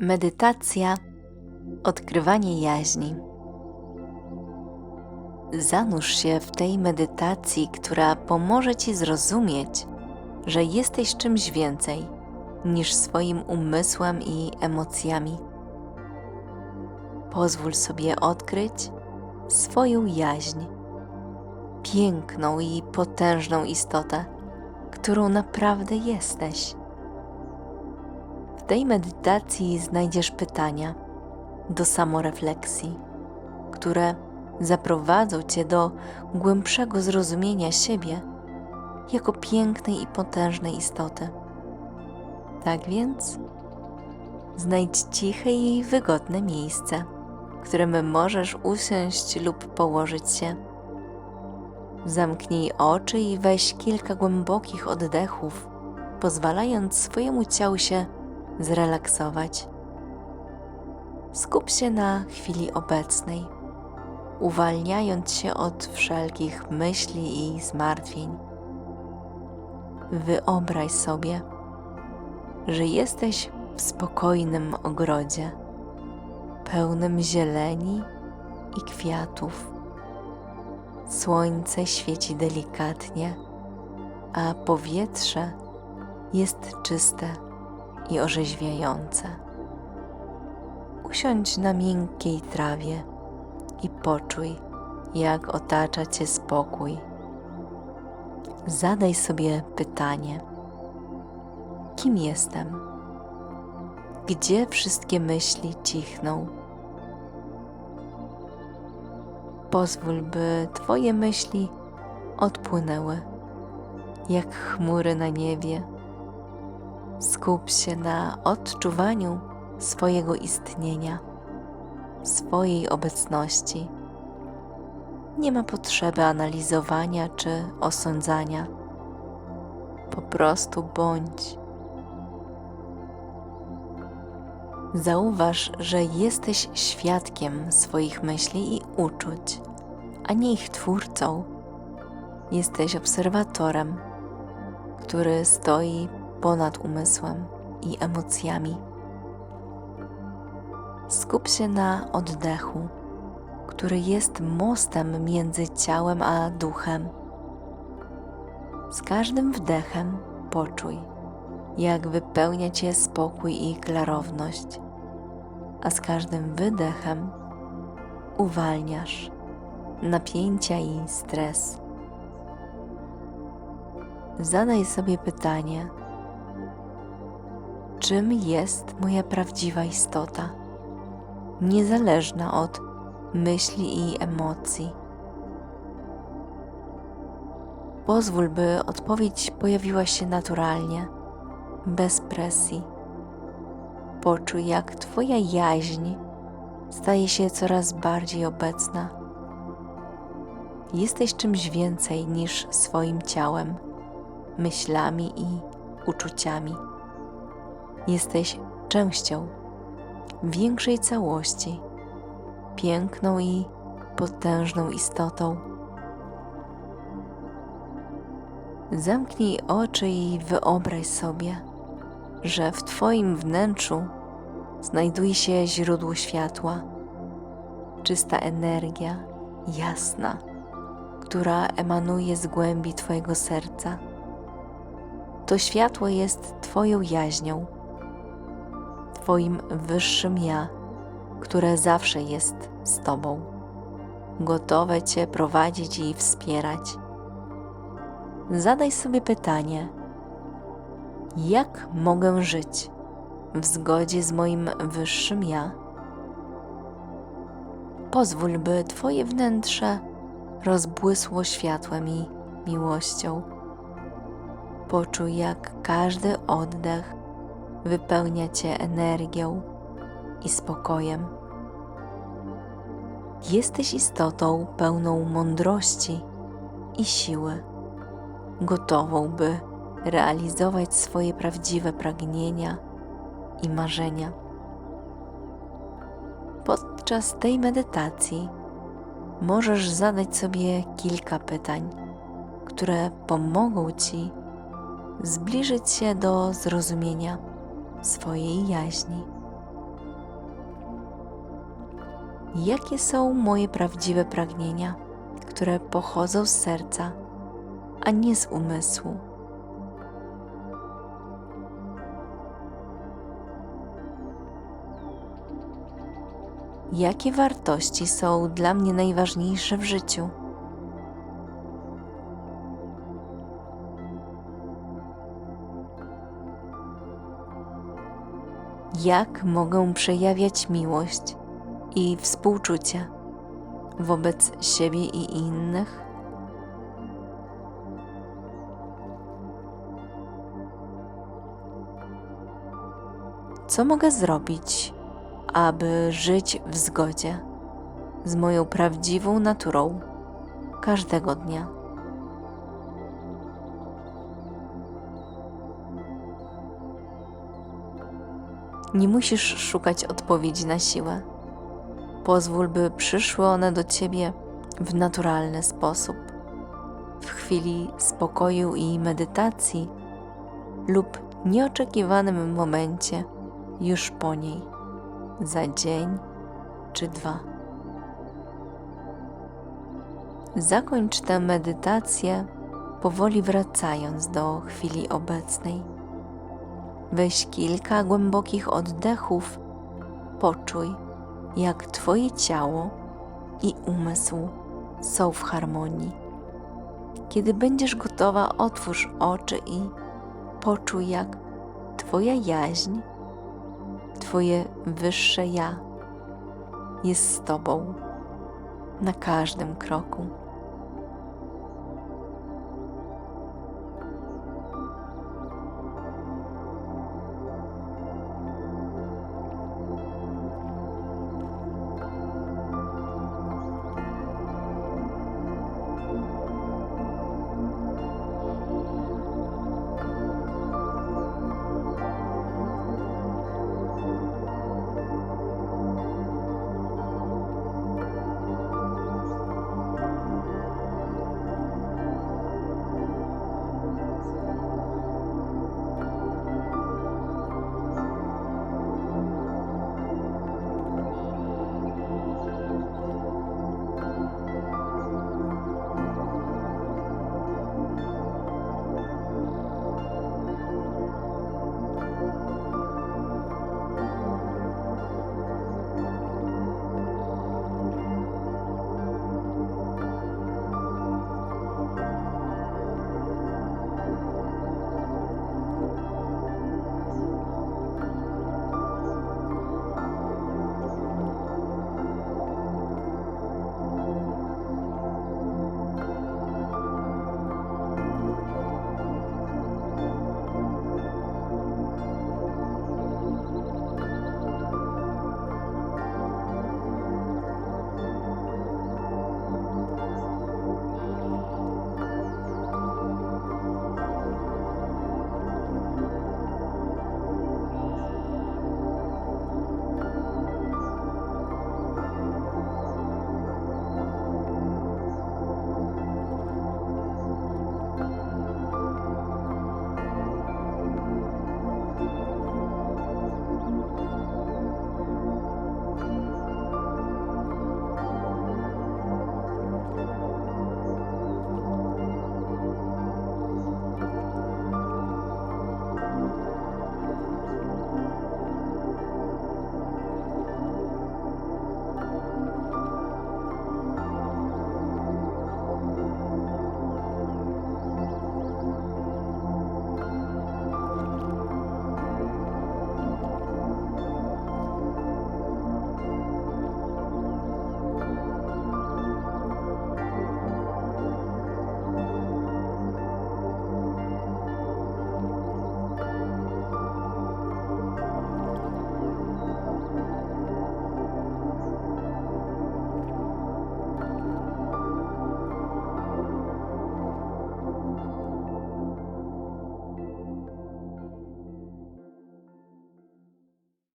Medytacja odkrywanie jaźni. Zanurz się w tej medytacji, która pomoże ci zrozumieć, że jesteś czymś więcej niż swoim umysłem i emocjami. Pozwól sobie odkryć swoją jaźń, piękną i potężną istotę, którą naprawdę jesteś. Tej medytacji znajdziesz pytania do samorefleksji, które zaprowadzą cię do głębszego zrozumienia siebie jako pięknej i potężnej istoty. Tak więc znajdź ciche i wygodne miejsce, w którym możesz usiąść lub położyć się. Zamknij oczy i weź kilka głębokich oddechów, pozwalając swojemu ciału się zrelaksować. Skup się na chwili obecnej, uwalniając się od wszelkich myśli i zmartwień. Wyobraź sobie, że jesteś w spokojnym ogrodzie, pełnym zieleni i kwiatów. Słońce świeci delikatnie, a powietrze jest czyste i orzeźwiające. Usiądź na miękkiej trawie i poczuj, jak otacza cię spokój. Zadaj sobie pytanie: kim jestem? Gdzie wszystkie myśli cichną? Pozwól, by Twoje myśli odpłynęły, jak chmury na niebie. Skup się na odczuwaniu swojego istnienia, swojej obecności. Nie ma potrzeby analizowania czy osądzania. Po prostu bądź. Zauważ, że jesteś świadkiem swoich myśli i uczuć, a nie ich twórcą. Jesteś obserwatorem, który stoi ponad umysłem i emocjami. Skup się na oddechu, który jest mostem między ciałem a duchem. Z każdym wdechem poczuj, jak wypełnia cię spokój i klarowność, a z każdym wydechem uwalniasz napięcia i stres. Zadaj sobie pytanie, czym jest moja prawdziwa istota, niezależna od myśli i emocji. Pozwól, by odpowiedź pojawiła się naturalnie, bez presji. Poczuj, jak Twoja jaźń staje się coraz bardziej obecna. Jesteś czymś więcej niż swoim ciałem, myślami i uczuciami. Jesteś częścią większej całości, piękną i potężną istotą. Zamknij oczy i wyobraź sobie, że w Twoim wnętrzu znajduje się źródło światła, czysta energia, jasna, która emanuje z głębi Twojego serca. To światło jest Twoją jaźnią, Twoim wyższym ja, które zawsze jest z Tobą, gotowe Cię prowadzić i wspierać. Zadaj sobie pytanie: jak mogę żyć w zgodzie z moim wyższym ja? Pozwól, by Twoje wnętrze rozbłysło światłem i miłością. Poczuj, jak każdy oddech wypełnia Cię energią i spokojem. Jesteś istotą pełną mądrości i siły, gotową, by realizować swoje prawdziwe pragnienia i marzenia. Podczas tej medytacji możesz zadać sobie kilka pytań, które pomogą Ci zbliżyć się do zrozumienia swojej jaźni. Jakie są moje prawdziwe pragnienia, które pochodzą z serca, a nie z umysłu? Jakie wartości są dla mnie najważniejsze w życiu? Jak mogę przejawiać miłość i współczucie wobec siebie i innych? Co mogę zrobić, aby żyć w zgodzie z moją prawdziwą naturą każdego dnia? Nie musisz szukać odpowiedzi na siłę. Pozwól, by przyszły one do ciebie w naturalny sposób. W chwili spokoju i medytacji lub nieoczekiwanym momencie już po niej, za dzień czy dwa. Zakończ tę medytację, powoli wracając do chwili obecnej. Weź kilka głębokich oddechów, poczuj, jak Twoje ciało i umysł są w harmonii. Kiedy będziesz gotowa, otwórz oczy i poczuj, jak Twoja jaźń, Twoje wyższe ja jest z Tobą na każdym kroku.